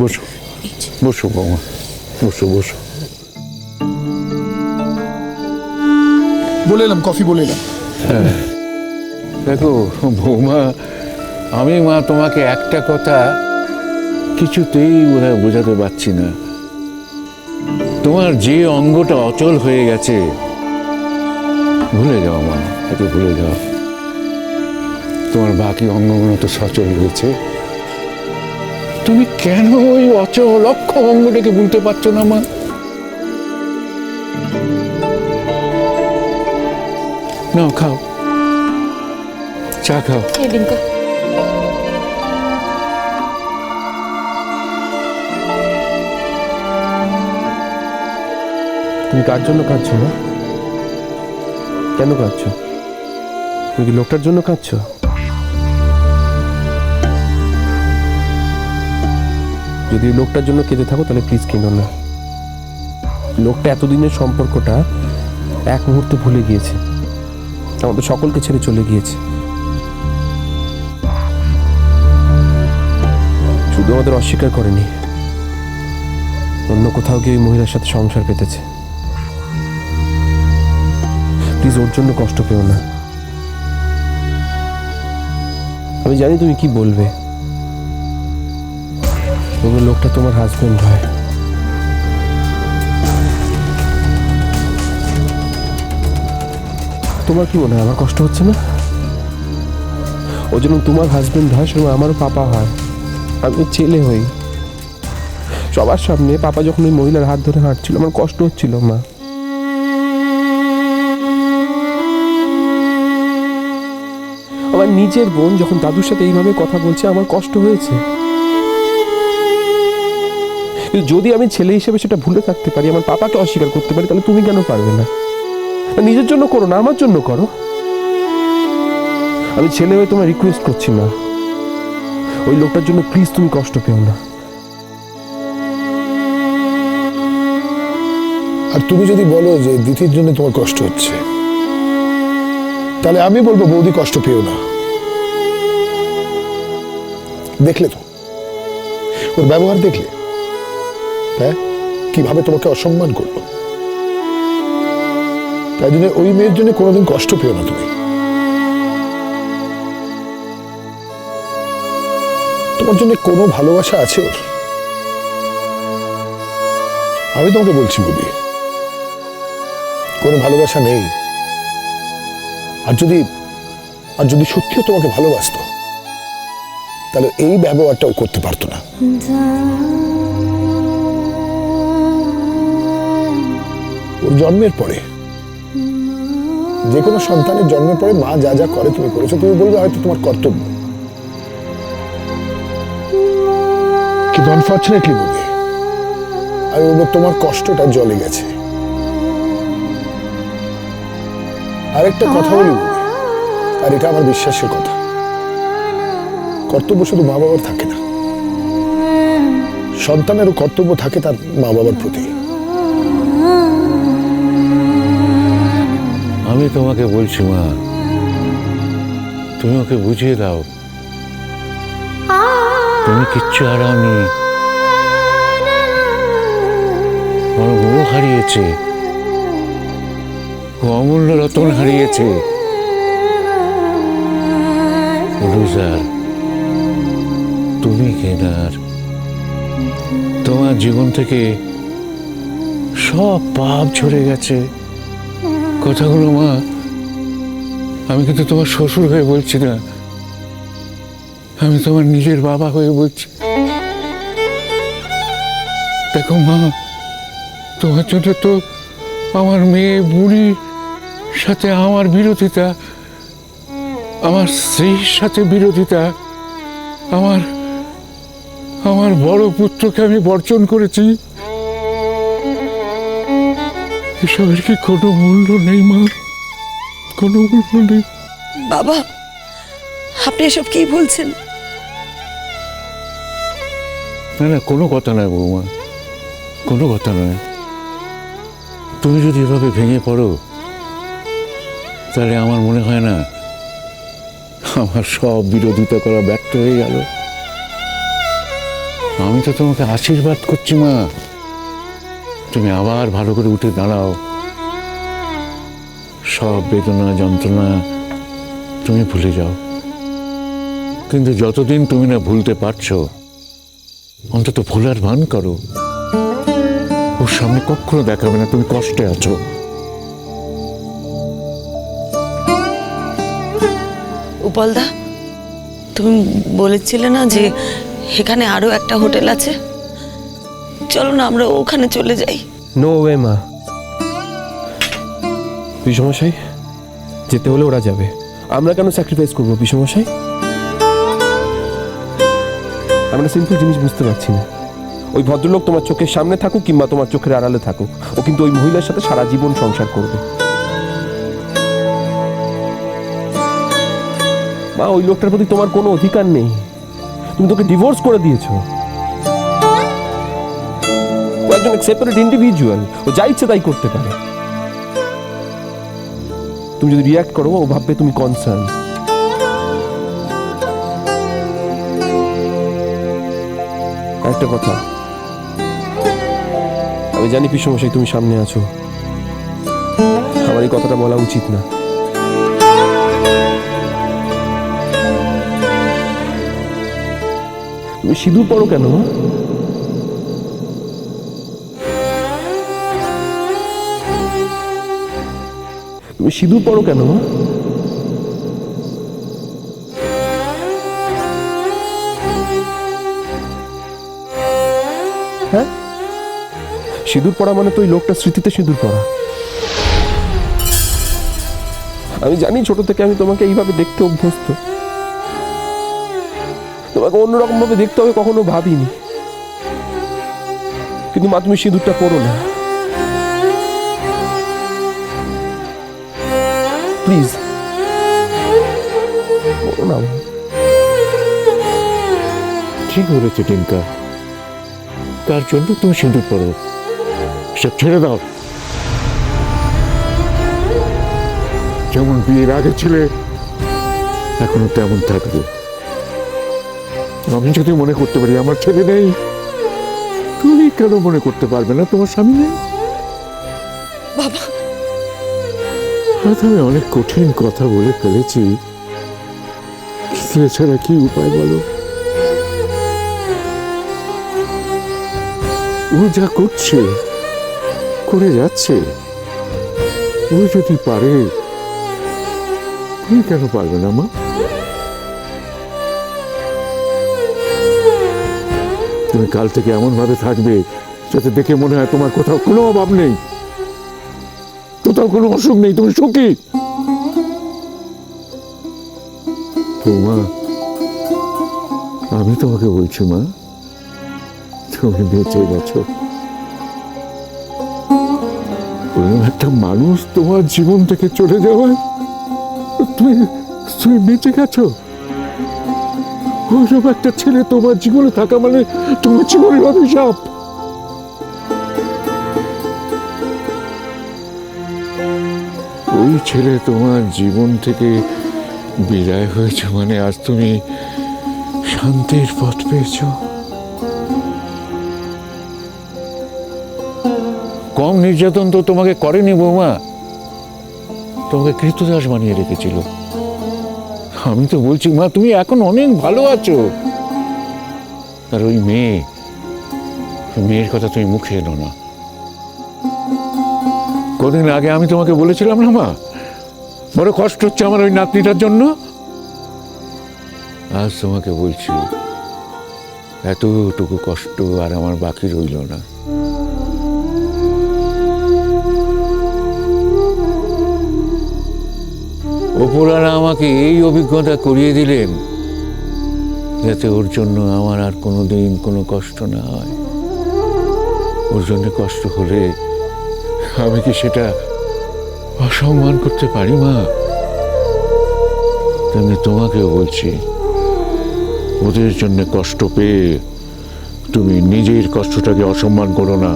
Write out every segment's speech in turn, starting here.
বসো। বসো বৌমা বসো বসো। বলে এলাম কফি বলে এলাম। দেখো বৌমা আমি মা তোমাকে একটা কথা কিছুতেই বোধহয় বোঝাতে পারছি না। তোমার যে অঙ্গটা অচল হয়ে গেছে ভুলে যাও মা একটু ভুলে যাও। তোমার বাকি অঙ্গগুলো তো সচল রয়েছে তুমি কেন ওই অচল অক্ষ অঙ্গটাকে ভুলতে পারছ না মা? নাও খাও। চা খাও। তুমি কার জন্য কাঁদছো না কেন কাঁদছো? তুমি কি লোকটার জন্য কাঁদছো? যদি লোকটার জন্য কেঁদে থাকো, তাহলে প্লিজ কেঁদো না। লোকটা এতদিনের সম্পর্কটা এক মুহূর্তে ভুলে গিয়েছে। আমাদের সকলকে ছেড়ে চলে গিয়েছে। শুধু আমাদের অস্বীকার করেনি, অন্য কোথাও গিয়ে ওই মহিলার সাথে সংসার পেতেছে। প্লিজ ওর জন্য কষ্ট পেও না। আমি জানি তুমি কি বলবে। তবু লোকটা তোমার হাজবেন্ড হয় তোমার কি মনে হয়, আমার কষ্ট হচ্ছে না? ও যেমন তোমার হাজবেন্ড হয় সেরকম আমারও পাপা হয়। আমি ছেলে হই। সবার সামনে পাপা যখন ওই মহিলার হাত ধরে হাঁটছিল, আমার কষ্ট হচ্ছিল, মা। আমার নিজের বোন যখন দাদুর সাথে এইভাবে কথা বলছে, আমার কষ্ট হয়েছে। কিন্তু যদি আমি ছেলে হিসেবে সেটা ভুলে থাকতে পারি, আমার পাপাকে অস্বীকার করতে পারি, তাহলে তুমি কেন পারবে না? নিজের জন্য করো না, আমার জন্য করো। আমি ছেলে হয়ে তোমার রিকোয়েস্ট করছি না। ওই লোকটার জন্য প্লিজ তুমি কষ্ট পেও না। আর তুমি যদি বলো যে দিতির জন্য তোমার কষ্ট হচ্ছে, তাহলে আমি বলব বৌদি কষ্ট পেও না। দেখলে তো? ওর ব্যবহার দেখলে? হ্যাঁ? কীভাবে তোমাকে অসম্মান করল? তাই জন্য ওই মেয়ের জন্য কোনোদিন কষ্ট পেও না তুমি। তোমার জন্য কোনো ভালোবাসা আছে ওর? আমি তোমাকে বলছি বৌদি কোনো ভালোবাসা নেই। আর যদি আর যদি সত্যিও তোমাকে ভালোবাসতো, তাহলে এই ব্যবহারটাও করতে পারতো না। ওর জন্মের পরে। যে কোনো সন্তানের জন্মের পরে মা যা যা করে তুমি করেছ, তুমি বলবে হয়তো তোমার কর্তব্য। কিন্তু আনফর্চুনেটলি বলবে, আমি বলব তোমার কষ্টটা জলে গেছে। আরেকটা কথা বলি আর এটা আমার বিশ্বাসের কথা। কর্তব্য শুধু মা বাবার থাকে না। সন্তানেরও কর্তব্য থাকে তার মা বাবার প্রতি। আমি তোমাকে বলছি, মা। তুমি ওকে বুঝিয়ে দাও। তুমি কিচ্ছু হারাওনি। বড় বউ হারিয়েছে। ও অমূল্য রতন হারিয়েছে। লুজার তুমি কেনার তোমার জীবন থেকে সব পাপ ঝরে গেছে। কথাগুলো, মা, আমি কিন্তু তোমার শ্বশুর হয়ে বলছি না। আমি তোমার নিজের বাবা হয়ে বলছি। দেখো, মা, তোমার জন্য তো আমার মেয়ে বুড়ির সাথে আমার বিরোধিতা, আমার স্ত্রীর সাথে বিরোধিতা, আমার আমার বড় পুত্রকে আমি বর্জন করেছি। এসবের কি কোনো মূল্য নেই মা? কোনো মূল্য নেই। বাবা আপনি এসব কি বলছেন? না না কোনো কথা নয় বৌমা। কোনো কথা নয়। তুমি যদি এভাবে ভেঙে পড়ো তাহলে আমার মনে হয় না আমার সব বিরোধিতা করা ব্যর্থ হয়ে গেল। আমি তো তোমাকে আশীর্বাদ করছি মা। তুমি আবার ভালো করে উঠে দাঁড়াও। সব বেদনা, যন্ত্রণা তুমি ভুলে যাও। কিন্তু যতদিন তুমি না ভুলতে পারছ, অন্তত ভুলার ভান করো। ওর সামনে কখনো দেখাবে না তুমি কষ্টে আছো। উপলদা, তুমি বলেছিলে না যে এখানে আরও একটা হোটেল আছে? চলো না, আমরা ওখানে চলে যাই। নো ওয়ে মা। বিষমশাই যেতে হলে ওরা যাবে। আমরা কেন স্যাক্রিফাইস করব বিষমশাই আমরা সিম্পল জিনিস বুঝতে পারছি না। ওই ভদ্রলোক তোমার চোখের সামনে থাকুক কিংবা তোমার চোখের আড়ালে থাকুক, ও কিন্তু ওই মহিলার সাথে সারা জীবন সংসার করবে। মা, ওই লোকটার প্রতি তোমার কোনো অধিকার নেই। তুমি তোকে ডিভোর্স করে দিয়েছ। একজন সেপারেট ইন্ডিভিজুয়াল ও যা ইচ্ছে তাই করতে পারে। তুমি যদি রিয়াক্ট করো, ও ভাববে তুমি কনসার্ন একটা কথা। আমি জানি পিসমশাই, তুমি সামনে আছো। আমার এই কথাটা বলা উচিত না। তুমি সিঁদুর পড়ো কেন? তুমি সিঁদুর পড়ো কেন? হ্যাঁ? সিঁদুর পড়া মানে তো ওই লোকটা স্মৃতিতে সিঁদুর পড়া। আমি জানি ছোট থেকে আমি তোমাকে এইভাবে দেখতে অভ্যস্ত। তোমাকে অন্যরকম ভাবে দেখতে হবে, কখনো ভাবিনি। কিন্তু মা, তুমি সিঁদুরটা পড়ো না। প্লিজ না ঠিক বলেছে টিঙ্কা। তার জন্য তুমি সিঁদুর পড়ো সব ছেড়ে দাও। যেমন বিয়ের আগে ছিলে এখনও তেমন থাকবে। আমি যদি মনে করতে পারি আমার ছেলে নেই। তুমি কেন মনে করতে পারবে না? তোমার স্বামী নেই? বাবা আমি অনেক কঠিন কথা বলে ফেলেছি। এছাড়া কি উপায় বলো? ও যা করছে, করে যাচ্ছে, ও যদি পারে, তুমি কেন পারবে না, মা? তুমি কাল থেকে এমন ভাবে থাকবে যাতে দেখে মনে হয় তোমার কোথাও কোনো অভাব নেই। কোথাও কোনো অসুখ নেই, তুমি সুখী? তো মা আমি তোমাকে বলছি, মা, তুমি বেঁচে গেছো। একটা মানুষ, তোমার জীবন থেকে চলে যাওয়ায় তুমি তুমি বেঁচে গেছো। ওইসব একটা ছেলে তোমার জীবনে থাকা মানে তোমার জীবনের অভিশাপ। ওই ছেলে তোমার জীবন থেকে বিদায় হয়েছে মানে আজ তুমি শান্তির পথ পেয়েছ। কম নির্যাতন তো তোমাকে করেনি বৌমা। তোমাকে কৃতদাস বানিয়ে রেখেছিল। আমি তো বলছি, মা, তুমি এখন অনেক ভালো আছো। আর ওই মেয়ে, মেয়ের কথা তুমি মুখে এলো না। কদিন আগে আমি তোমাকে বলেছিলাম না, মা? বড় কষ্ট হচ্ছে আমার ওই নাতনিটার জন্য। আজ তোমাকে বলছি, এতটুকু কষ্ট আর আমার বাকি রইল না। ওপরারা আমাকে এই অভিজ্ঞতা করিয়ে দিলেন, যাতে ওর জন্য আমার আর কোনো দিন কোনো কষ্ট না হয়। ওর জন্য কষ্ট হলে আমি কি সেটা অসম্মান করতে পারি, মা? তেমনি তোমাকেও বলছি, ওদের জন্য কষ্ট পেয়ে তুমি নিজের কষ্টটাকে অসম্মান করো না।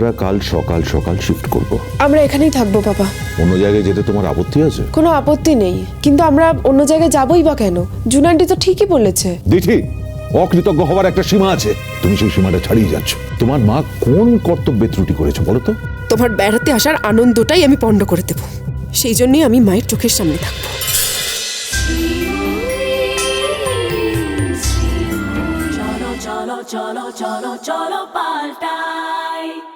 আমরা কাল সকাল সকাল শিফট করব। আমরা এখানেই থাকব বাবা। অন্য জায়গায় যেতে তোমার আপত্তি আছে? কোনো আপত্তি নেই। কিন্তু আমরা অন্য জায়গায় যাবোই বা কেন? জুনান্টি তো ঠিকই বলেছে। দিঠি অকৃতজ্ঞ হওয়ার একটা সীমা আছে। তুমি সেই সীমাটা ছাড়িয়ে যাচ্ছ। তোমার মা কোন কর্তব্যে ত্রুটি করেছে বলো তো? তোমার বেড়াতে আসার আনন্দটাই আমি পণ্ড করে দেব। সেই জন্যই আমি মায়ের চোখের সামনে থাকব। cholo, cholo, cholo, cholo, paltai.